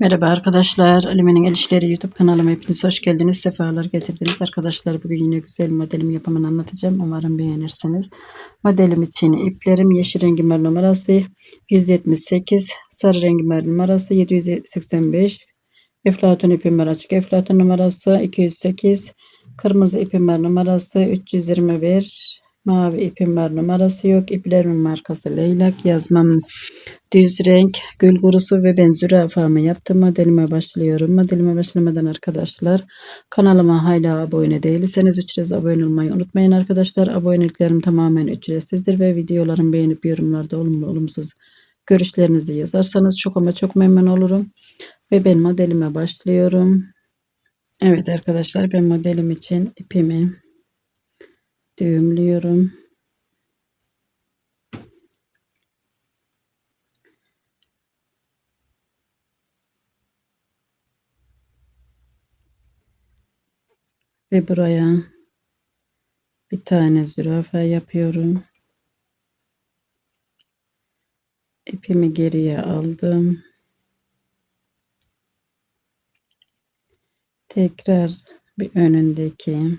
Merhaba arkadaşlar. Alime'nin El YouTube kanalıma hepiniz hoş geldiniz. Sefalar getirdiniz. Arkadaşlar bugün yine güzel modelim yapımını anlatacağım. Umarım beğenirsiniz. Modelim için iplerim yeşil rengi mer numarası 178, sarı rengi mer numarası 785, eflatun ipim var açık eflatun numarası 208, kırmızı ipim var numarası 321, mavi ipim var numarası yok. İplerimin markası Leylak. Yazmam düz renk, gül kurusu ve ben zürafamı yaptım. Modelime başlıyorum. Modelime başlamadan arkadaşlar kanalıma hala abone değilseniz ücretsiz abone olmayı unutmayın arkadaşlar. Aboneliklerim tamamen ücretsizdir ve videolarımı beğenip yorumlarda olumlu olumsuz görüşlerinizi yazarsanız çok ama çok memnun olurum. Ve ben modelime başlıyorum. Evet arkadaşlar ben modelim için ipimi düğümlüyorum. Ve buraya bir tane zürafa yapıyorum. İpimi geriye aldım. Tekrar bir önündeki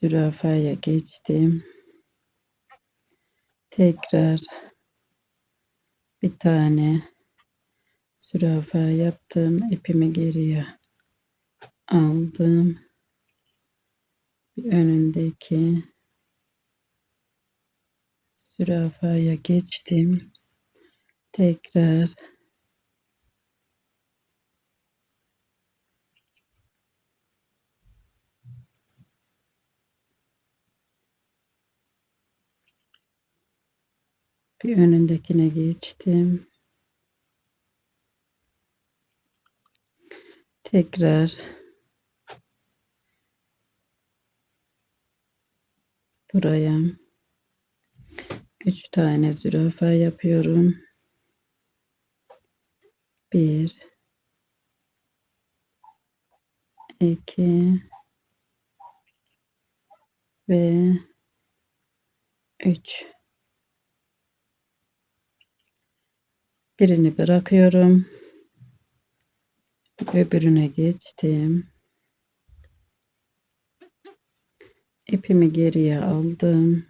zürafaya geçtim. Tekrar bir tane zürafa yaptım. İpimi geriye aldım. Bir önündeki zürafaya geçtim. Tekrar bir önündekine geçtim. Tekrar buraya üç tane zürafa yapıyorum. Bir, iki ve üç. Birini bırakıyorum. Öbürüne geçtim. İpimi geriye aldım.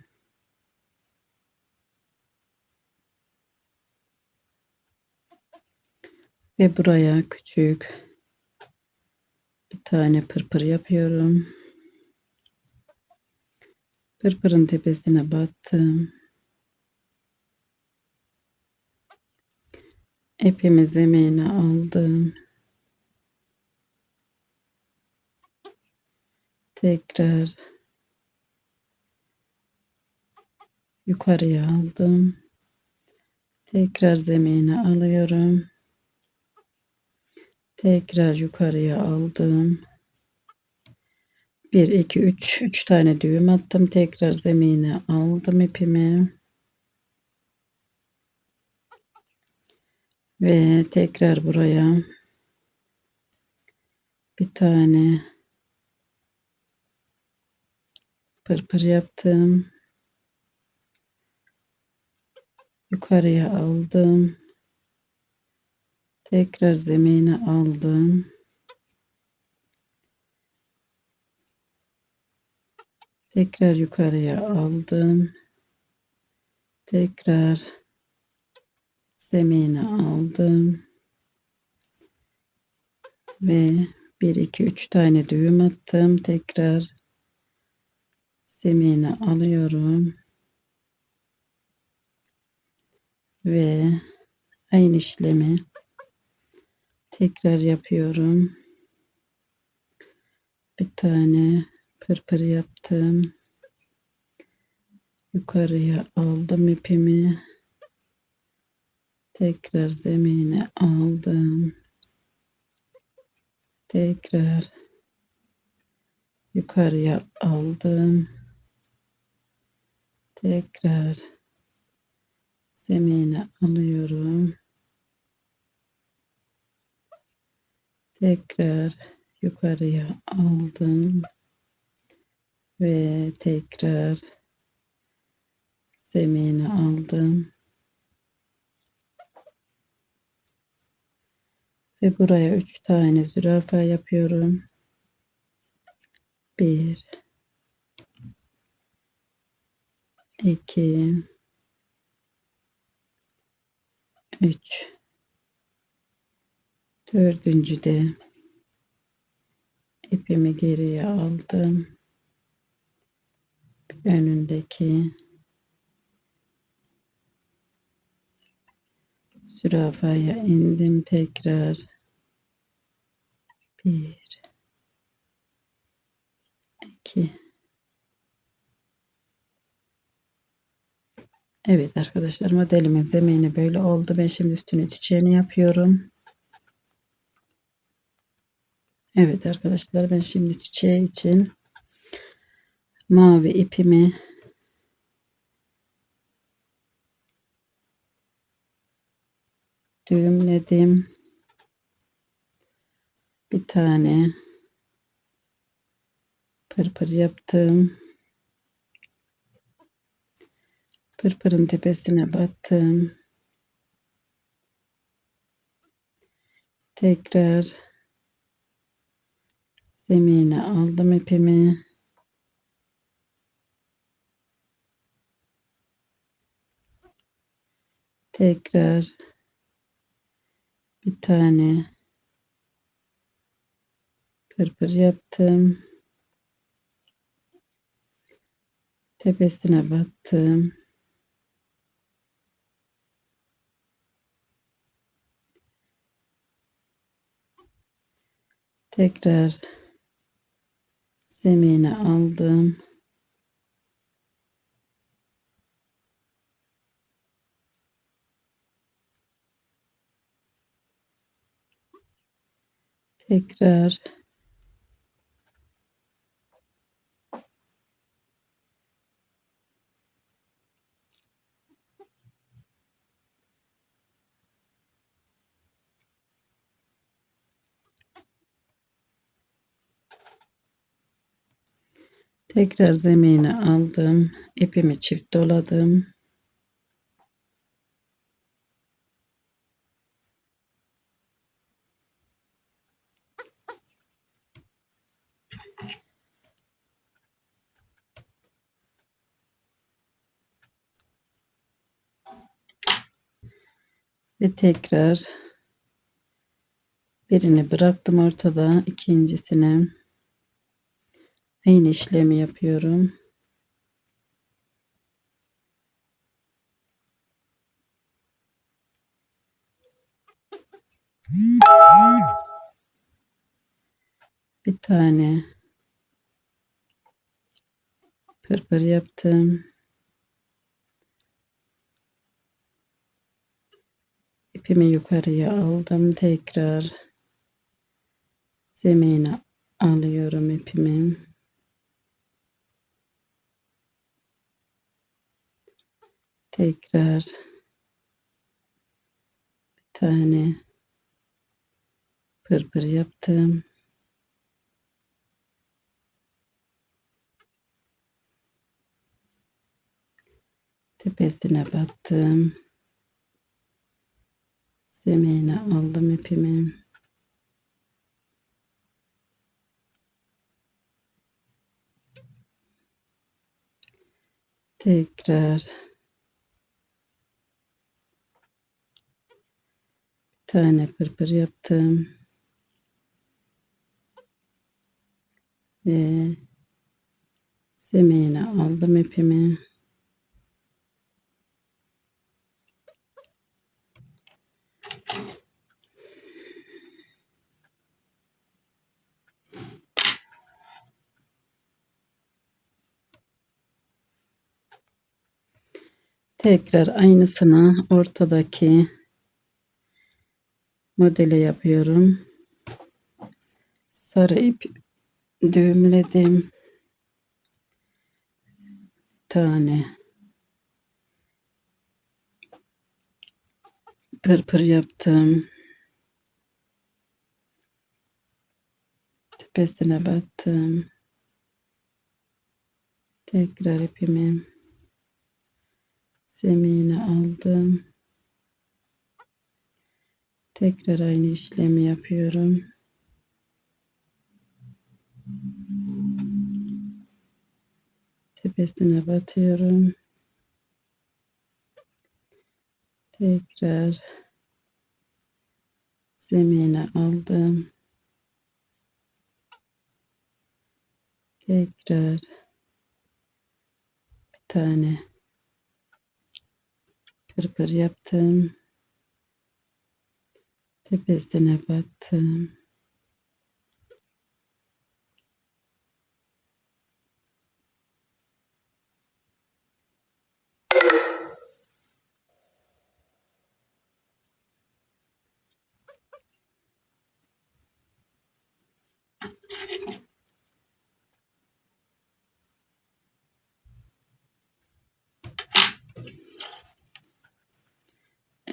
Ve buraya küçük bir tane pırpır yapıyorum. Pırpırın tepesine battım. İpimi zemine aldım. Tekrar yukarıya aldım. Tekrar zemine alıyorum. Tekrar yukarıya aldım. 1 2 3 3 tane düğüm attım. Tekrar zemine aldım ipimi. Ve tekrar buraya bir tane pırpır yaptım. Yukarıya aldım. Tekrar zemine aldım. Tekrar yukarıya aldım. Tekrar zemine aldım. Ve 1 2 3 tane düğüm attım. Tekrar zemine alıyorum. Ve aynı işlemi tekrar yapıyorum. Bir tane pırpır yaptım. Yukarıya aldım ipimi. Tekrar zemine aldım. Tekrar yukarıya aldım. Tekrar zemine alıyorum. Tekrar yukarıya aldım ve tekrar zemine aldım. Ve buraya üç tane zürafa yapıyorum. Bir, iki, üç, dördüncü de ipimi geriye aldım. Önündeki zürafaya indim tekrar. Bir, iki. Evet arkadaşlar modelimin zemini böyle oldu. Ben şimdi üstüne çiçeğini yapıyorum. Evet arkadaşlar ben şimdi çiçeği için mavi ipimi düğümledim. Bir tane pırpır yaptım. Pırpırın tepesine battım. Tekrar zemine aldım ipimi. Tekrar bir tane pırpır yaptım. Tepesine battım. Tekrar zemine aldım. Tekrar Tekrar zemine aldım. İpimi çift doladım. Ve tekrar birini bıraktım ortada. ikincisine aynı işlemi yapıyorum. Bir tane pırpır yaptım. İpimi yukarıya aldım. Tekrar zemine alıyorum ipimi. Tekrar bir tane pırpır yaptım. Tepesine battım. Zemine aldım ipimi. Tekrar bir tane pırpır yaptım. Ve zemine aldım ipimi. Tekrar aynısını ortadaki modele yapıyorum. Sarı ip düğümledim. Bir tane pırpır yaptım. Tepesine battım. Tekrar ipimi zemine aldım. Tekrar aynı işlemi yapıyorum. Tepesine batıyorum. Tekrar zemine aldım. Tekrar bir tane pırpır yaptım. Tepesine battım.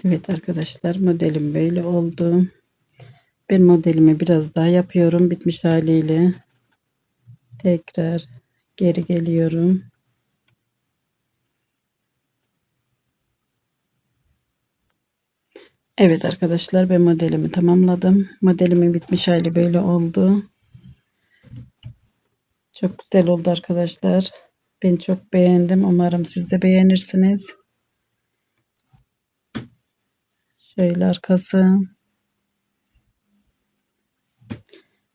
Evet arkadaşlar modelim böyle oldu. Ben modelimi biraz daha yapıyorum bitmiş haliyle. Tekrar geri geliyorum. Evet arkadaşlar ben modelimi tamamladım. Modelimin bitmiş hali böyle oldu. Çok güzel oldu arkadaşlar. Ben çok beğendim. Umarım siz de beğenirsiniz. Şöyle arkası.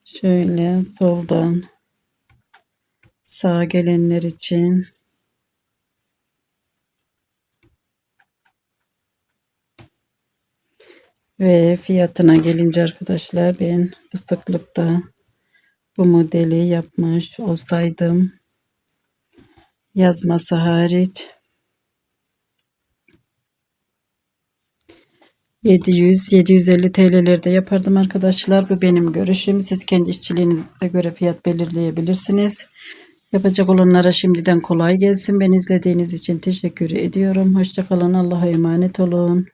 Şöyle soldan sağa gelenler için ve fiyatına gelince arkadaşlar ben bu sıklıkta bu modeli yapmış olsaydım yazması hariç 700-750 TL'lerde yapardım arkadaşlar. Bu benim görüşüm. Siz kendi işçiliğinize göre fiyat belirleyebilirsiniz. Yapacak olanlara şimdiden kolay gelsin. Beni izlediğiniz için teşekkür ediyorum. Hoşçakalın. Allah'a emanet olun.